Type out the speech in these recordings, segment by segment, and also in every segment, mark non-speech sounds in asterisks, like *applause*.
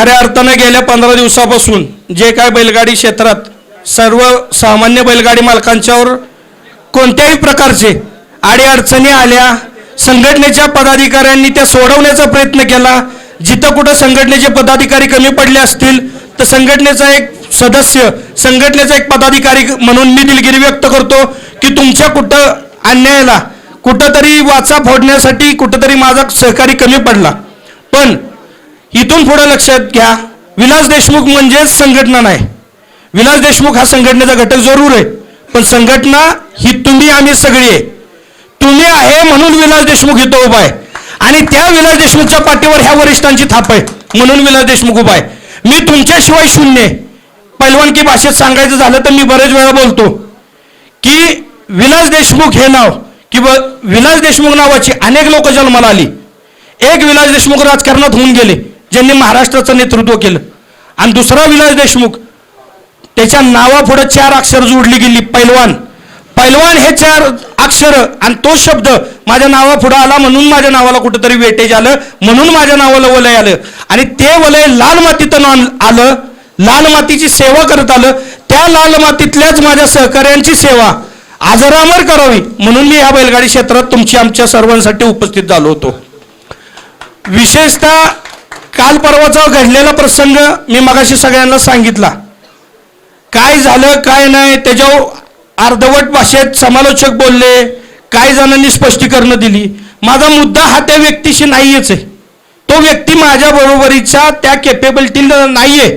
खऱ्या अर्थानं गेल्या पंधरा दिवसापासून जे काय बैलगाडी क्षेत्रात सर्व सामान्य बैलगाडी मालकांच्यावर कोणत्याही प्रकारचे अडीअडचणी आल्या संघटनेच्या पदाधिकाऱ्यांनी त्या सोडवण्याचा प्रयत्न केला. जिथं कुठं संघटनेचे पदाधिकारी कमी पडले असतील तर संघटनेचा एक सदस्य संघटनेचा एक पदाधिकारी म्हणून मी दिलगिरी व्यक्त करतो की तुमच्या कुठं अन्यायाला कुठंतरी वाचा फोडण्यासाठी कुठंतरी माझा सहकारी कमी पडला. पण इथून पुढे लक्षात घ्या. विलास देशमुख म्हणजेच संघटना नाही. विलास देशमुख हा संघटनेचा घटक जरूर आहे. पण संघटना ही तुम्ही आम्ही सगळी आहे. तुम्ही आहे म्हणून विलास देशमुख इथं उभा आहे. आणि त्या विलास देशमुखच्या पाठीवर ह्या वरिष्ठांची थाप आहे. म्हणून विलास देशमुख उभा आहे. मी तुमच्याशिवाय शून्य पैलवानकी भाषेत सांगायचं झालं तर मी बरेच वेळा बोलतो की विलास देशमुख हे नाव किंवा विलास देशमुख नावाची अनेक लोक जन्माला आली. एक विलास देशमुख राजकारणात होऊन गेले. ज्यांनी महाराष्ट्राचं नेतृत्व केलं. आणि दुसरा विलास देशमुख त्याच्या नावापुढे चार अक्षर जोडली गेली पैलवान. पैलवान हे चार अक्षर आणि तो शब्द माझ्या नावापुढं आला म्हणून माझ्या नावाला कुठंतरी वेटेज आलं म्हणून माझ्या नावाला वलय आलं. आणि ते वलय लाल मातीतून आलं लाल मातीची सेवा करत आलं. त्या लाल मातीतल्याच माझ्या सहकार्यांची सेवा. आजरामर करावी म्हणून मी ह्या बैलगाडी क्षेत्रात तुमची आमच्या सर्वांसाठी उपस्थित झालो होतो. विशेषतः काल परवाचा घडलेला प्रसंग मी मगाशी सगळ्यांना सांगितला. काय झालं काय नाही त्याच्यावर अर्धवट भाषेत समालोचक बोलले काही जणांनी स्पष्टीकरणं दिली. माझा मुद्दा हा त्या व्यक्तीशी नाहीच आहे. तो व्यक्ती माझ्या बरोबरीचा त्या केपेबिलिटी नाहीये.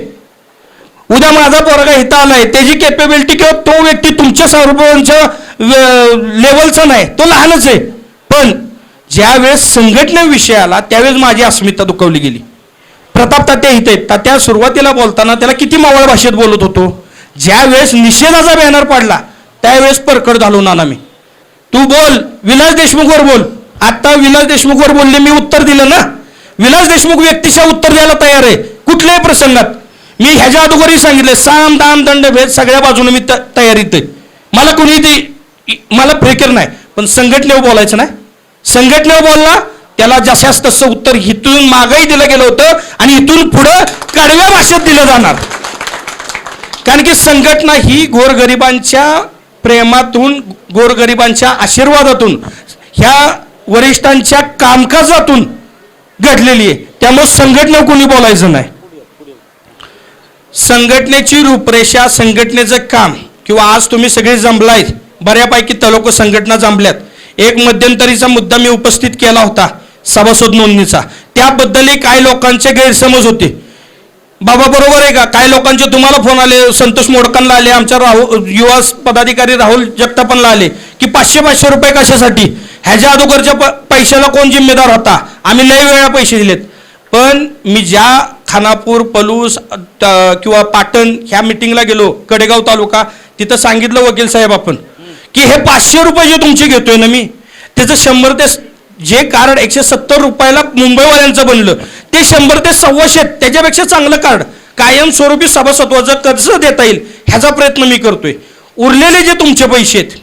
उद्या माझा पोरगा इथं आलाय त्याची केपेबिलिटी किंवा तो व्यक्ती तुमच्या सर्वांच्या लेवलचा नाही तो लहानच आहे. पण ज्यावेळेस संघटनेविषयी आला त्यावेळेस माझी अस्मिता दुखवली गेली. प्रताप तात्या इथे आहेत. तात्या सुरुवातीला बोलताना त्याला किती मावळ भाषेत बोलत होतो. ज्यावेळेस निषेधाचा बॅनर पडला त्यावेळेस परकड घालून आला मी. तू बोल विलास देशमुखवर बोल. आता विलास देशमुखवर बोलले मी उत्तर दिलं ना? विलास देशमुख व्यक्तीच्या उत्तर द्यायला तयार आहे कुठल्याही प्रसंगात. मी ह्याच्या अगोदरही सांगितले साम दाम दंड भेद सगळ्या बाजूने मी त- तयारीत आहे. मला कुणी ते मला फेकर नाही पण संघटनेवर बोलायचं नाही. संघटनेवर बोलला त्याला जशास तसं उत्तर इथून मागही दिलं गेलं होतं आणि इथून पुढं कडव्या भाषेत दिलं जाणार. कारण की संघटना ही गोरगरिबांच्या प्रेमातून गोरगरिबांच्या आशीर्वादातून ह्या वरिष्ठांच्या कामकाजातून घडलेली आहे. त्यामुळे संघटना कोणी बोलायचं नाही. संघटनेची रूपरेषा संघटनेचं काम किंवा आज तुम्ही सगळे जमलायत बऱ्यापैकी तलोक संघटना जमल्यात. एक मध्यंतरीचा मुद्दा मी उपस्थित केला होता. सभासद नोंदणीचा. त्याबद्दलही काही लोकांचे गैरसमज होते. बाबा बरोबर आहे का? काही लोकांचे तुम्हाला फोन आले संतोष मोडकांना आले आमच्या राहुल युवा पदाधिकारी राहुल जगतापांना आले की पाचशे पाचशे रुपये कशासाठी? ह्याच्या अगोदरच्या प- पैशाला कोण जिम्मेदार होता? आम्ही लय वेळा पैसे दिलेत. पण मी ज्या खानापूर पलूस त- किंवा पाटण ह्या मिटिंगला गेलो कडेगाव तालुका तिथं सांगितलं वकील साहेब आपण की हे पाचशे रुपये जे तुमचे घेतोय ना मी? त्याचं शंभर ते जे कार्ड एकशे सत्तर रुपयाला मुंबईवाल्यांचं बनलं. ते शंभर ते सव्वाशे त्याच्यापेक्षा चांगलं कार्ड. कायमस्वरूपी सभासत्वाचं कसं देता येईल ह्याचा प्रयत्न मी करतोय. उरलेले जे तुमचे पैसे आहेत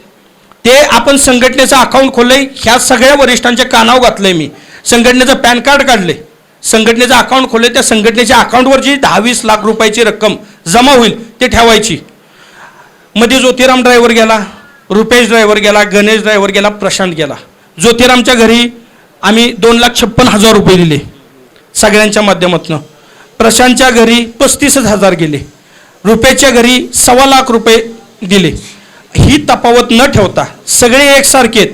ते आपण संघटनेचं अकाउंट खोललंय. ह्या सगळ्या वरिष्ठांच्या कानावर घातलंय मी. संघटनेचं पॅन कार्ड काढले संघटनेचं अकाउंट खोलले त्या संघटनेच्या अकाउंटवर जी दहा वीस लाख रुपयाची रक्कम जमा होईल ते ठेवायची. मध्ये ज्योतिराम ड्रायव्हर गेला रुपेश ड्रायव्हर गेला गणेश ड्रायव्हर गेला प्रशांत गेला. ज्योतिरामच्या घरी आम्ही दोन लाख छप्पन हजार रुपये दिले सगळ्यांच्या माध्यमातून. प्रशांतच्या घरी पस्तीसच हजार गेले. रुपयाच्या घरी सव्वा लाख रुपये दिले ही तफावत न ठेवता सगळे एकसारखे आहेत.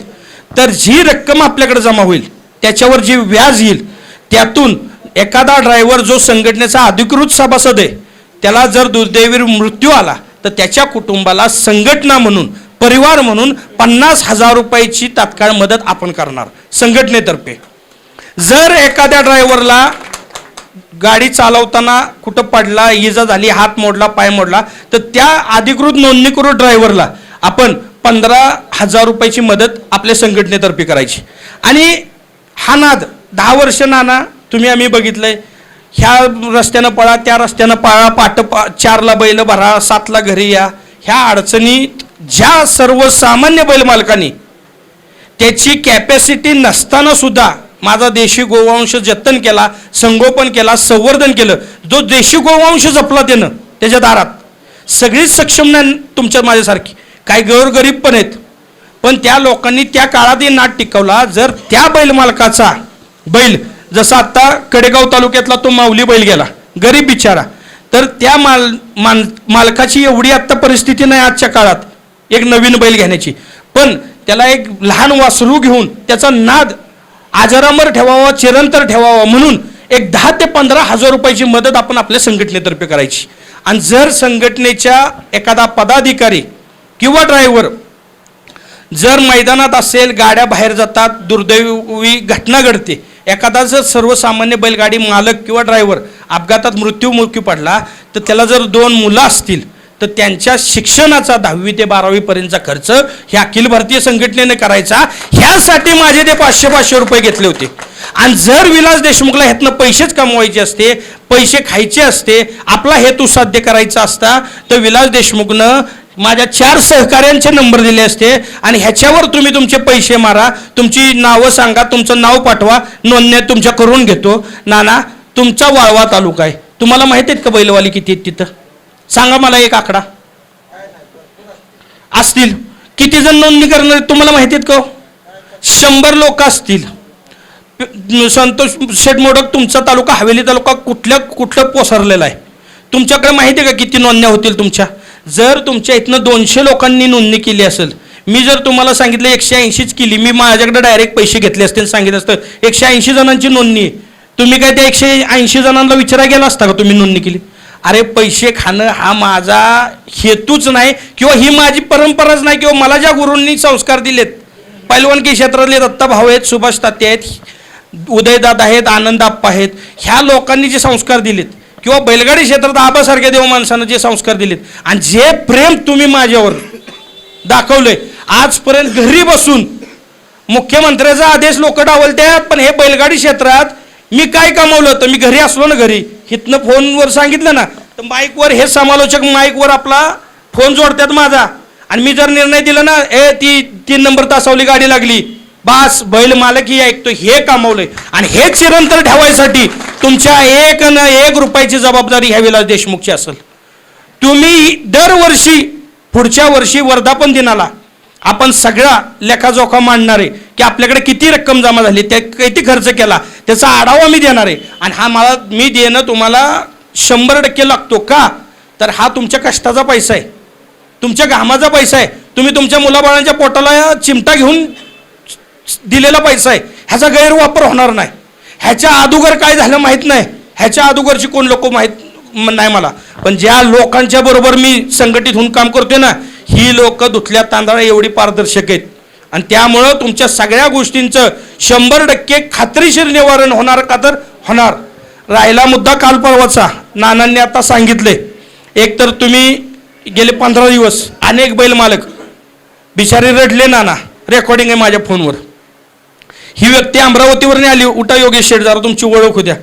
तर जी रक्कम आपल्याकडे जमा होईल त्याच्यावर जे व्याज येईल त्यातून एखादा ड्रायव्हर जो संघटनेचा अधिकृत सभासद आहे त्याला जर दुर्दैवी मृत्यू आला तर त्याच्या कुटुंबाला संघटना म्हणून परिवार म्हणून पन्नास हजार रुपयाची तात्काळ मदत आपण करणार संघटनेतर्फे. जर एखाद्या ड्रायव्हरला गाडी चालवताना कुठं पडला इजा झाली हात मोडला पाय मोडला तर त्या अधिकृत नोंदणीकृत ड्रायव्हरला आपण पंधरा हजार रुपयाची मदत आपल्या संघटनेतर्फे करायची. आणि हा नाद दहा वर्ष नाना तुम्ही आम्ही बघितलंय ह्या रस्त्यानं पळा त्या रस्त्यानं पळा पाट पा चारला बैल भरा सातला घरी या ह्या अडचणीत ज्या सर्वसामान्य बैलमालकांनी त्याची कॅपॅसिटी नसताना सुद्धा माझा देशी गोवंश जतन केला संगोपन केला संवर्धन केलं. जो देशी गोवंश जपला त्यानं त्याच्या दारात सगळीच सक्षम नाही तुमच्या माझ्यासारखी. काही गौरगरीब पण आहेत. पण त्या लोकांनी त्या काळातही नाट टिकवला जर त्या बैलमालकाचा बैल जसा आता कडेगाव तालुक्यातला तो माऊली बैल गेला गरीब बिचारा तर त्या माल मान मालकाची एवढी आत्ता परिस्थिती नाही आजच्या काळात. एक नवीन बैल घेण्याची. पण त्याला एक लहान वासरू घेऊन त्याचा नाद आजारामर ठेवावा चिरंतर ठेवावा म्हणून एक दहा ते पंधरा हजार रुपयाची मदत आपण आपल्या संघटनेतर्फे करायची. आणि जर संघटनेच्या एखादा पदाधिकारी किंवा ड्रायव्हर जर मैदानात असेल गाड्या बाहेर जातात दुर्दैवी घटना घडते एखादा जर सर्वसामान्य बैलगाडी मालक किंवा ड्रायव्हर अपघातात मृत्यू मृत्यू पडला तर त्याला जर दोन मुलं असतील तर त्यांच्या शिक्षणाचा दहावी ते बारावीपर्यंतचा खर्च ह्या अखिल भारतीय संघटनेने करायचा. ह्यासाठी माझे ते पाचशे पाचशे रुपये घेतले होते. आणि जर विलास देशमुखला ह्यातनं पैसेच कमवायचे असते पैसे खायचे असते आपला हेतू साध्य करायचा असता तर विलास देशमुखनं माझ्या चार सहकाऱ्यांचे नंबर दिले असते. आणि ह्याच्यावर तुम्ही तुमचे पैसे मारा तुमची नावं सांगा तुमचं नाव पाठवा नोंदण्या तुमच्या करून घेतो. नाना तुमचा वाळवा तालुका आहे. तुम्हाला माहिती आहेत का बैलवाली किती आहेत तिथं? सांगा मला एक आकडा. असतील. किती जण नोंदणी करणार तुम्हाला माहिती आहेत का हो? शंभर लोक असतील. संतोष शेठ मोडक तुमचा तालुका हवेली तालुका कुठल्या कुठलं पोसरलेला आहे? तुमच्याकडे माहिती आहे का किती नोंदण्या होतील तुमच्या? जर तुमच्या इथनं दोनशे लोकांनी नोंदणी केली असेल मी जर तुम्हाला सांगितलं एकशे ऐंशीच केली मी माझ्याकडे डायरेक्ट पैसे घेतले असते सांगितलं असतं एकशे ऐंशी जणांची नोंदणी आहे. तुम्ही काय त्या एकशे ऐंशी जणांना विचारा गेला असता का तुम्ही नोंदणी केली? अरे पैसे खाणं हा माझा हेतूच नाही किंवा ही माझी परंपराच नाही किंवा मला ज्या गुरूंनी संस्कार दिलेत पैलवानकी क्षेत्रातले दत्ता भाऊ आहेत सुभाष तात्या आहेत उदयदादा आहेत आनंद आप्पा आहेत ह्या लोकांनी जे संस्कार दिलेत किंवा बैलगाडी क्षेत्रात आबासारख्या देव माणसानं जे संस्कार दिलेत. आणि जे प्रेम तुम्ही माझ्यावर दाखवलंय आजपर्यंत घरी बसून मुख्यमंत्र्याचा आदेश लोक डावलत्या पण हे बैलगाडी क्षेत्रात मी काय कमावलं तर मी घरी असलो ना घरी. हिथनं फोनवर सांगितलं ना तर माईकवर हे समालोचक माईकवर आपला फोन जोडतात माझा. आणि मी जर निर्णय दिला ना ए ती तीन नंबर तासावली गाडी लागली. बास बैल मालकी ऐकतो हे कमावलंय. आणि हे चिरंतर ठेवायसाठी तुमच्या एक न एक रुपयाची जबाबदारी ह्या विलास देशमुखची असेल. तुम्ही दरवर्षी पुढच्या वर्षी वर्धापन दिनाला आपण सगळा लेखाजोखा मांडणार आहे की आपल्याकडे किती रक्कम जमा झाली त्या किती खर्च केला त्याचा आढावा मी देणार आहे. आणि हा मला मी देणं तुम्हाला शंभर टक्के लागतो का? तर हा तुमच्या कष्टाचा पैसा आहे. तुमच्या घामाचा पैसा आहे. तुम्ही तुमच्या मुलाबाळांच्या पोटाला चिमटा घेऊन दिलेला पैसा आहे. ह्याचा गैरवापर होणार नाही. ह्याच्या अगोदर काय झालं माहीत नाही. ह्याच्या अगोदरची कोण लोक माहीत नाही मला. पण ज्या लोकांच्या बरोबर मी संघटित होऊन काम करतोय ना ही लोक धुतल्या तांदळा एवढी पारदर्शक आहेत. आणि त्यामुळं तुमच्या सगळ्या गोष्टींचं शंभर टक्के खात्रीशीर निवारण होणार का तर होणार. राहिला मुद्दा काल परवाचा. नानांनी आता सांगितले. एक तर तुम्ही गेले पंधरा दिवस अनेक बैल मालक. बिचारे रडले नाना. रेकॉर्डिंग आहे माझ्या फोनवर. ही व्यक्ती अमरावतीवरून आली. उठा योगेश शेठ जरा तुमची ओळख होत्या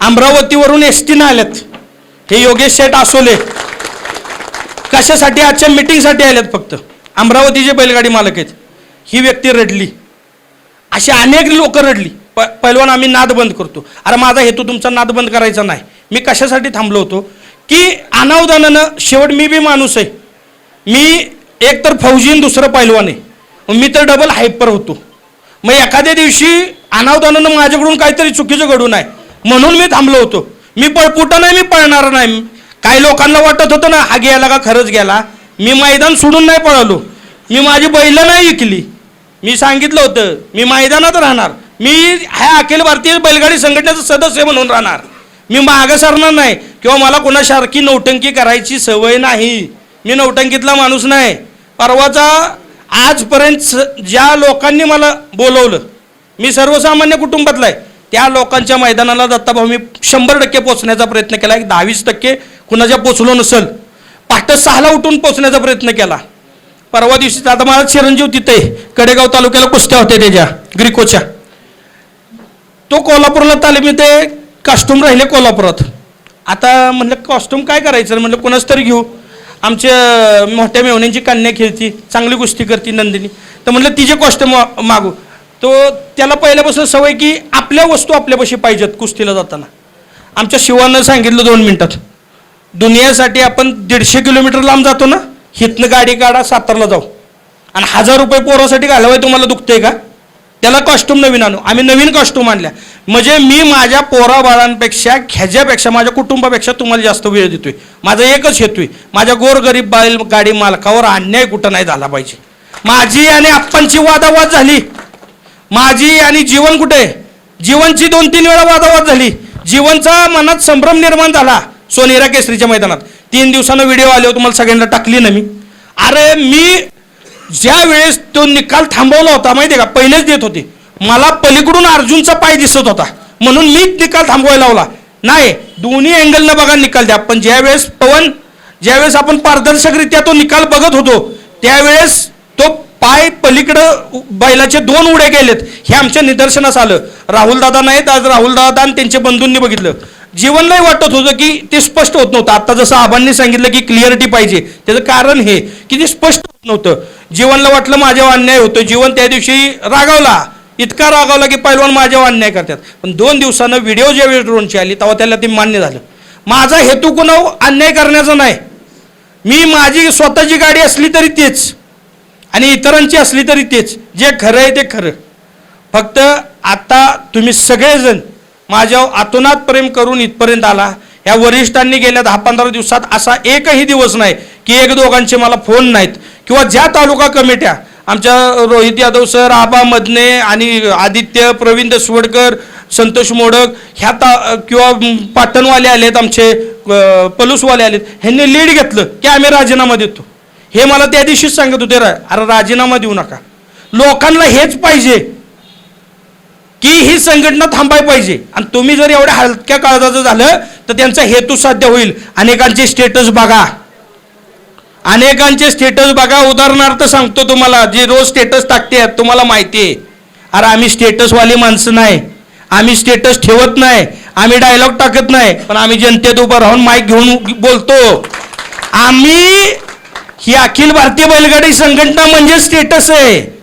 अमरावतीवरून एस टीनं आल्यात. हे योगेश शेठ असोले. कशासाठी? आजच्या मिटिंगसाठी आल्यात फक्त. अमरावतीचे बैलगाडी मालक आहेत. ही व्यक्ती रडली. अशी अनेक लोक रडली. प पहिलवान आम्ही नाद बंद करतो. अरे माझा हेतू तुमचा नाद बंद करायचा नाही. मी कशासाठी थांबलो होतो? की अनावधानानं शेवट मी बी माणूस आहे. मी एक तर फौजी आणि दुसरं पैलवान आहे. मग मी तर डबल हायपर होतो. मग एखाद्या दिवशी अनावधानानं माझ्याकडून काहीतरी चुकीचं घडू नये म्हणून मी थांबलो होतो. मी पळपुटा नाही मी पळणार नाही. काही लोकांना वाटत होतं ना हा गेला का खरंच गेला. मी मैदान सोडून नाही पळालो. मी माझी बैलं नाही विकली. मी सांगितलं होतं मी मैदानात राहणार. मी ह्या अखिल भारतीय बैलगाडी संघटनेचा सदस्य म्हणून राहणार. मी मागं सरणार नाही किंवा मला कोणासारखी नौटंकी करायची सवय नाही. मी नौटंकीतला माणूस नाही. परवाचा आजपर्यंत स- ज्या लोकांनी मला बोलवलं मी सर्वसामान्य कुटुंबातला आहे त्या लोकांच्या मैदानाला दत्ताभाऊ मी शंभर टक्के पोचण्याचा प्रयत्न केला एक दहावीस टक्के कुणाच्या पोचलो नसल पाठ सहाला उठून पोचण्याचा प्रयत्न केला. परवा दिवशी आता मला चिरंजीव तिथे कडेगाव तालुक्याला कुस्त्या होत्या त्याच्या ग्रिकोच्या. तो कोल्हापूरला तालीम ते कॉस्ट्युम राहिले कोल्हापुरात. आता म्हटलं कॉस्ट्युम काय करायचं? म्हटलं कोणाच तरी घेऊ. आमच्या मोठ्या मेवण्यांची कन्या खेळती चांगली गोष्टी करती नंदिनी. तर म्हटलं तिचे कॉस्ट्युम मागू. तो त्याला पहिल्यापासून सवय की आपल्या वस्तू आपल्यापाशी पाहिजेत कुस्तीला जाताना. आमच्या शिवानं सांगितलं दोन मिनिटात. दुनियासाठी आपण दीडशे किलोमीटर लांब जातो ना हिथनं गाडी काढा सातारला जाऊ. आणि हजार रुपये पोरासाठी घालवाय तुम्हाला दुखतंय का? त्याला कॉस्ट्युम नवीन आणू. आम्ही नवीन कॉस्ट्युम आणल्या. म्हणजे मी माझ्या पोरा बाळांपेक्षा ख्याज्यापेक्षा माझ्या कुटुंबापेक्षा तुम्हाला जास्त वेळ देतोय. माझा एकच हेतू आहे. माझ्या गोरगरीब बैल गाडी मालकावर अन्याय कुठं नाही झाला पाहिजे. माझी आणि आप्पांची वादावाद झाली. माझी आणि जीवन कुठे? आहे? जीवनची दोन तीन वेळा वादावाद झाली. जीवनचा मनात संभ्रम निर्माण झाला. सोनेरा केसरीच्या मैदानात. तीन दिवसानं व्हिडिओ आले तुम्हाला सगळ्यांना टाकली ना मी. अरे मी ज्या वेळेस तो निकाल थांबवला होता माहिती आहे का? पहिलेच देत होते. मला पलीकडून अर्जुनचा पाय दिसत होता. म्हणून मीच निकाल थांबवायला लावला. नाही दोन्ही अँगलनं बघा निकाल द्या. पण ज्यावेळेस पवन ज्यावेळेस आपण पारदर्शकरित्या तो निकाल बघत होतो त्यावेळेस तो पाय पलीकडं बैलाचे दोन उड्या गेलेत. हे आमच्या निदर्शनास आलं. राहुल दादा नाहीत आज राहुल दादा आणि त्यांच्या बंधूंनी बघितलं. जीवनलाही वाटत होतं की ते स्पष्ट होत नव्हतं. आता जसं आबांनी सांगितलं की क्लिअरिटी पाहिजे त्याचं कारण हे की ते स्पष्ट होत नव्हतं. जीवनला वाटलं माझ्यावर अन्याय होतो. जीवन त्या दिवशी रागावला. इतका रागावला की पैलवान माझ्यावर अन्याय करतात. पण दोन दिवसानं व्हिडिओ ज्यावेळी ड्रोनची आली तेव्हा त्याला ते मान्य झालं. माझा हेतू कुणा अन्याय करण्याचा नाही. मी माझी स्वतःची गाडी असली तरी तेच. आणि इतरांची असली तरी तेच. जे खरं आहे ते खरं. फक्त आता तुम्ही सगळेजण माझ्यावर आतोनात प्रेम करून इथपर्यंत आला. या वरिष्ठांनी गेल्या दहा पंधरा दिवसात असा एकही दिवस नाही की एक दोघांचे मला फोन नाहीत किंवा ज्या तालुका कमिट्या आमच्या रोहित यादव सर आबा मदने आणि आदित्य प्रवीण दसवडकर संतोष मोडक ह्या ता किंवा पाटणवाले आलेत आमचे पलूसवाले आलेत ह्यांनी लीड घेतलं की आम्ही राजीनामा देतो. हे मला त्या दिवशीच सांगत होते रा अरे राजीनामा देऊ नका. लोकांना हेच पाहिजे की ही संघटना थांबाय पाहिजे. आणि तुम्ही जर एवढ्या हलक्या काळजाचं झालं तर त्यांचा हेतू साध्य होईल. अनेकांचे स्टेटस बघा. अनेकांचे स्टेटस बघा. उदाहरणार्थ सांगतो तुम्हाला जे रोज स्टेटस टाकते तुम्हाला माहिती आहे. अरे आम्ही स्टेटसवाली माणसं नाही. आम्ही स्टेटस ठेवत नाही. आम्ही डायलॉग टाकत नाही. पण आम्ही जनतेत उभं राहून माईक घेऊन बोलतो. आम्ही ही अखिल भारतीय बैलगाडी संघटना म्हणजे स्टेटस आहे.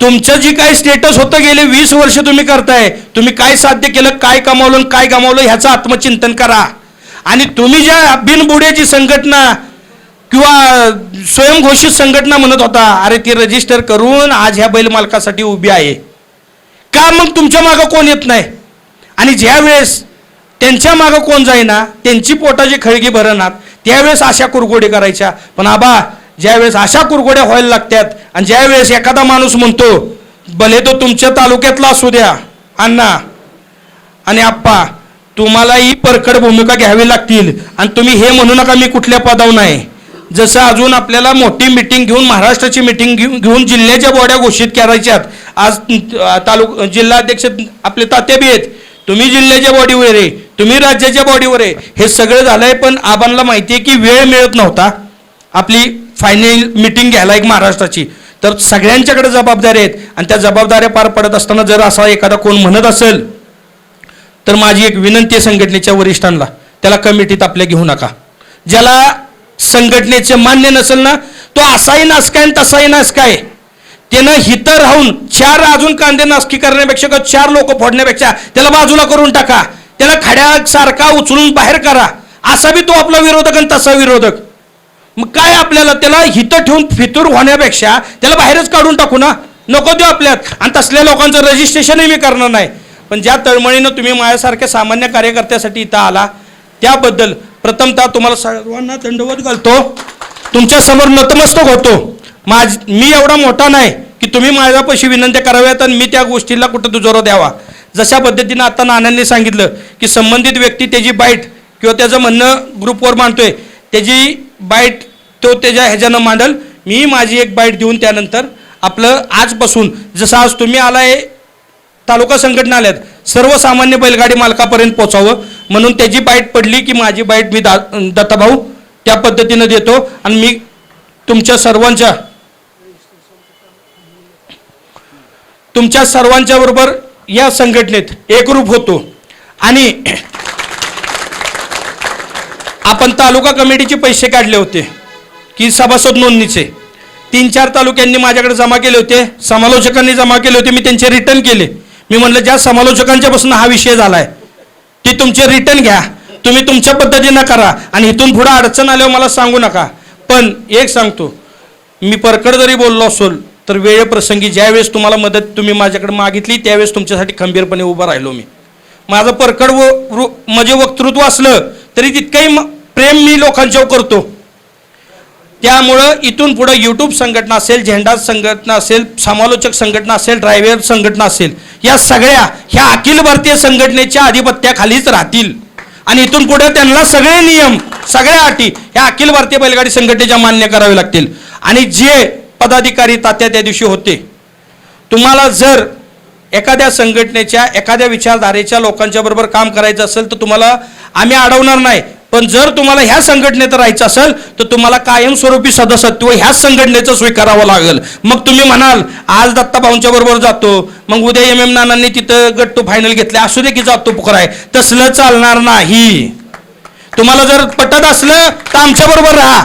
तुमचं जे काही स्टेटस होतं गेले वीस वर्ष तुम्ही करताय तुम्ही काय साध्य केलं काय कमावलं आणि काय गमावलं ह्याचं आत्मचिंतन करा. आणि तुम्ही ज्या बिनबुड्याची संघटना किंवा स्वयंघोषित संघटना म्हणत होता अरे ती रजिस्टर करून आज ह्या बैल मालकासाठी उभी आहे. का मग तुमच्या मागं कोण येत नाही? आणि ज्या वेळेस त्यांच्या मागं कोण जाईना त्यांची पोटाची खळगी भरणार त्यावेळेस अशा कुरगोडी करायच्या. पण आबा ज्यावेळेस अशा कुरगोड्या व्हायला लागतात आणि ज्यावेळेस एखादा माणूस म्हणतो भले तो तुमच्या तालुक्यातला असू द्या अण्णा आणि आप्पा तुम्हाला ही परखड भूमिका घ्यावी लागतील आणि तुम्ही हे म्हणू नका मी कुठल्या पदावर नाही. जसं अजून आपल्याला मोठी मिटिंग घेऊन महाराष्ट्राची मिटिंग घेऊन घेऊन जिल्ह्याच्या बॉड्या घोषित करायच्यात. आज तालुक जिल्हाध्यक्ष आपले तात्या बी आहेत. तुम्ही जिल्ह्याच्या बॉडीवर आहे तुम्ही राज्याच्या बॉडीवर आहे. हे सगळं झालंय पण आबांना माहिती आहे की वेळ मिळत नव्हता. आपली फायनल मिटिंग घ्यायला एक महाराष्ट्राची. तर सगळ्यांच्याकडे जबाबदारी आहेत. आणि त्या जबाबदाऱ्या पार पडत असताना जर असा एखादा कोण म्हणत असेल तर माझी एक विनंती आहे संघटनेच्या वरिष्ठांना. त्याला कमिटीत आपल्या घेऊ नका. ज्याला संघटनेचे मान्य नसेल ना तो असाही नास काय आणि तसाही नास काय त्यानं हितं राहून चार अजून कांदे नासकी करण्यापेक्षा किंवा चार लोक फोडण्यापेक्षा त्याला बाजूला करून टाका. त्याला खड्यासारखा उचलून बाहेर करा. असा बी तो आपला विरोधक आणि तसा विरोधक. मग काय आपल्याला त्याला हिथं ठेवून फितूर होण्यापेक्षा त्याला बाहेरच काढून टाकू ना? नको देऊ आपल्यात. आणि तसल्या लोकांचं रजिस्ट्रेशनही मी करणार नाही. पण ज्या तळमळीनं तुम्ही माझ्यासारख्या सामान्य कार्यकर्त्यासाठी इथं आला त्याबद्दल प्रथमतः तुम्हाला सर्वांना दंडवत घालतो. तुमच्यासमोर नतमस्तक होतो. माझ मी एवढा मोठा नाही की तुम्ही माझ्यापाशी विनंती कराव्यात आणि मी त्या गोष्टीला कुठं दुजोरा द्यावा. जशा पद्धतीनं आता नानांनी सांगितलं की संबंधित व्यक्ती त्याची बाईट किंवा त्याचं म्हणणं ग्रुपवर मांडतोय. त्याची बाईट तो त्याच्या ह्याच्यानं मांडल. मी माझी एक बाईट देऊन त्यानंतर आपलं आजपासून जसं आज तुम्ही आलाय तालुका संघटनालयात सर्वसामान्य बैलगाडी मालकापर्यंत पोचावं म्हणून त्याची बाईट पडली की माझी बाईट मी दा दत्ताभाऊ त्या पद्धतीनं देतो. आणि मी तुमच्या सर्वांच्या तुमच्या सर्वांच्या बरोबर या संघटनेत एकरूप होतो. आणि *clears throat* आपण तालुका कमिटीचे पैसे काढले होते. की सभासद नोंदणीचे. तीन चार तालुक्यांनी माझ्याकडे जमा केले होते समालोचकांनी जमा केले होते मी त्यांचे रिटर्न केले. मी म्हणलं ज्या समालोचकांच्यापासून हा विषय झालाय ती तुमचे रिटर्न घ्या. तुम्ही तुमच्या पद्धतीनं करा आणि इथून पुढं अडचण आल्यावर मला सांगू नका. पण एक सांगतो मी परकड जरी बोललो असोल तर वेळेप्रसंगी ज्यावेळेस तुम्हाला मदत तुम्ही माझ्याकडे मागितली त्यावेळेस तुमच्यासाठी खंबीरपणे उभं राहिलो मी. माझं परकड व म्हणजे वक्तृत्व असलं तरी तितकंही म- प्रेम मी लोकांच्यावर करतो. त्यामुळं इथून पुढं यूट्यूब संघटना असेल झेंडा संघटना असेल समालोचक संघटना असेल ड्रायव्हर संघटना असेल या सगळ्या ह्या अखिल भारतीय संघटनेच्या आधिपत्याखालीच राहतील. आणि इथून पुढे त्यांना सगळे नियम सगळ्या अटी ह्या अखिल भारतीय बैलगाडी संघटनेच्या मान्य करावे लागतील. आणि जे पदाधिकारी तात्या त्या दिवशी होते तुम्हाला जर एखाद्या संघटनेच्या एखाद्या विचारधारेच्या लोकांच्या बरोबर काम करायचं असेल तर तुम्हाला आम्ही अडवणार नाही. पण जर तुम्हाला ह्या संघटनेत राहायचं असेल तर तुम्हाला कायमस्वरूपी सदस्यत्व ह्याच संघटनेचं स्वीकारावं लागेल. मग तुम्ही म्हणाल आज दत्ता भाऊंच्या बरोबर जातो. मग उद्या एम एम नानांनी तिथं गट्टू फायनल घेतले. असू दे की जातो पुकराय तसलं चालणार नाही. तुम्हाला जर पटत असलं तर आमच्या बरोबर राहा.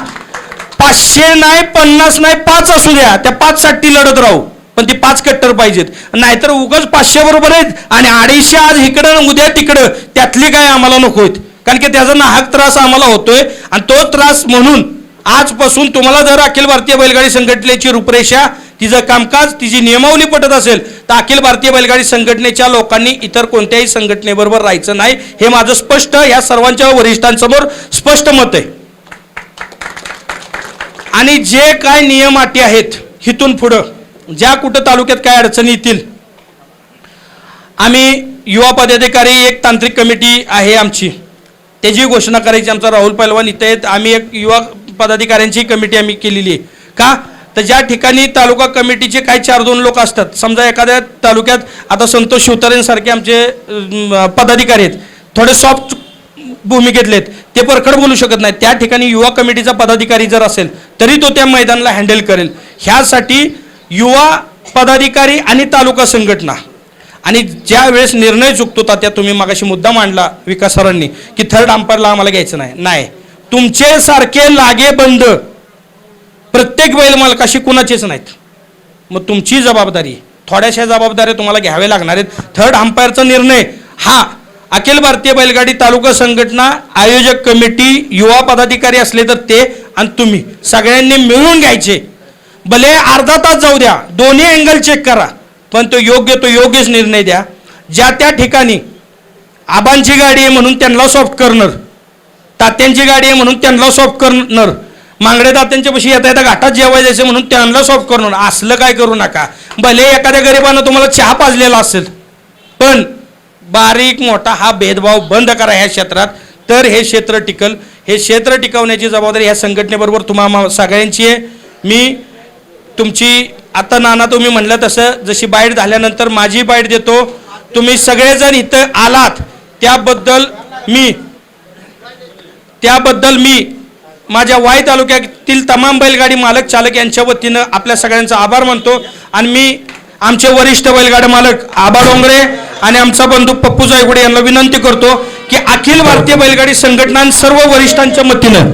पाचशे नाही पन्नास नाही पाच असू द्या. त्या पाच साठी लढत राहू. पण ती पाच कट्टर पाहिजेत. नाहीतर उगाच पाचशे बरोबर आहेत. आणि अडीचशे आज इकडं उद्या तिकडं. त्यातली काय आम्हाला नको आहेत. कारण की त्याचा नाहक त्रास आम्हाला होतोय. आणि तो त्रास म्हणून आजपासून तुम्हाला जर अखिल भारतीय बैलगाडी संघटनेची रूपरेषा तिचं कामकाज तिची नियमावली पटत असेल तर अखिल भारतीय बैलगाडी संघटनेच्या लोकांनी इतर कोणत्याही संघटनेबरोबर राहायचं नाही. हे माझं स्पष्ट या सर्वांच्या वरिष्ठांसमोर स्पष्ट मत आहे. आणि जे काय नियम अटी आहेत हिथून पुढं ज्या कुठं तालुक्यात काय अडचणी येतील. आम्ही युवा पदाधिकारी एक तांत्रिक कमिटी आहे आमची. त्याची घोषणा करायची आमचा राहुल पैलवान इथे आहेत. आम्ही एक युवा पदाधिकाऱ्यांची कमिटी आम्ही केलेली आहे. का? तर ज्या ठिकाणी तालुका कमिटीचे काही चार दोन लोक असतात. समजा एखाद्या तालुक्यात आता संतोष शिवतारेंसारखे आमचे पदाधिकारी आहेत. थोडे सॉफ्ट भूमिकेतले आहेत ते परखड बोलू शकत नाही त्या ठिकाणी युवा कमिटीचा पदाधिकारी जर असेल तरी तो त्या मैदानाला हँडल करेल. ह्यासाठी युवा पदाधिकारी आणि तालुका संघटना. आणि ज्या वेळेस निर्णय चुकतो त्या तुम्ही मागाशी मुद्दा मांडला विकास सरांनी की थर्ड अंपायरला आम्हाला घ्यायचं नाही. नाही. तुमचे सारखे लागेबंद प्रत्येक बैल मालकाशी कुणाचेच नाहीत. मग तुमची जबाबदारी थोड्याशा जबाबदाऱ्या तुम्हाला घ्याव्या लागणार आहेत. थर्ड अंपायरचा निर्णय. हा अखिल भारतीय बैलगाडी तालुका संघटना आयोजक कमिटी युवा पदाधिकारी असले तर ते आणि तुम्ही. सगळ्यांनी मिळून घ्यायचे. भले अर्धा तास जाऊ द्या. दोन्ही अँगल चेक करा. पण तो योग्य तो योग्यच निर्णय द्या. ज्या त्या ठिकाणी आबांची गाडी आहे म्हणून त्यांना सॉफ्ट करणार तात्यांची गाडी आहे म्हणून त्यांना सॉफ्ट करणार मांगडे तात्यांच्या पशी येता येता घाटात जेवायला जायचं म्हणून त्यांना सॉफ्ट करणार असलं काय करू नका. भले एखाद्या गरिबानं तुम्हाला चहा पाजलेला असेल पण बारीक मोठा हा भेदभाव बंद करा ह्या क्षेत्रात. तर हे क्षेत्र टिकल. हे क्षेत्र टिकवण्याची जबाबदारी ह्या संघटनेबरोबर तुम्हा सगळ्यांची आहे. मी तुमची आता नाना तुम्ही म्हणलं तसं जशी बाईट झाल्यानंतर माझी बाईट देतो. तुम्ही सगळेजण इथं आलात. त्याबद्दल मी त्याबद्दल मी माझ्या वाई तालुक्यातील तमाम बैलगाडी मालक चालक यांच्या वतीनं आपल्या सगळ्यांचा आभार मानतो. आणि मी आमचे वरिष्ठ बैलगाडी मालक आबा डोंगरे आणि आमचा बंधू पप्पू जायगुडे यांना विनंती करतो की अखिल भारतीय बैलगाडी संघटना सर्व वरिष्ठांच्या वतीनं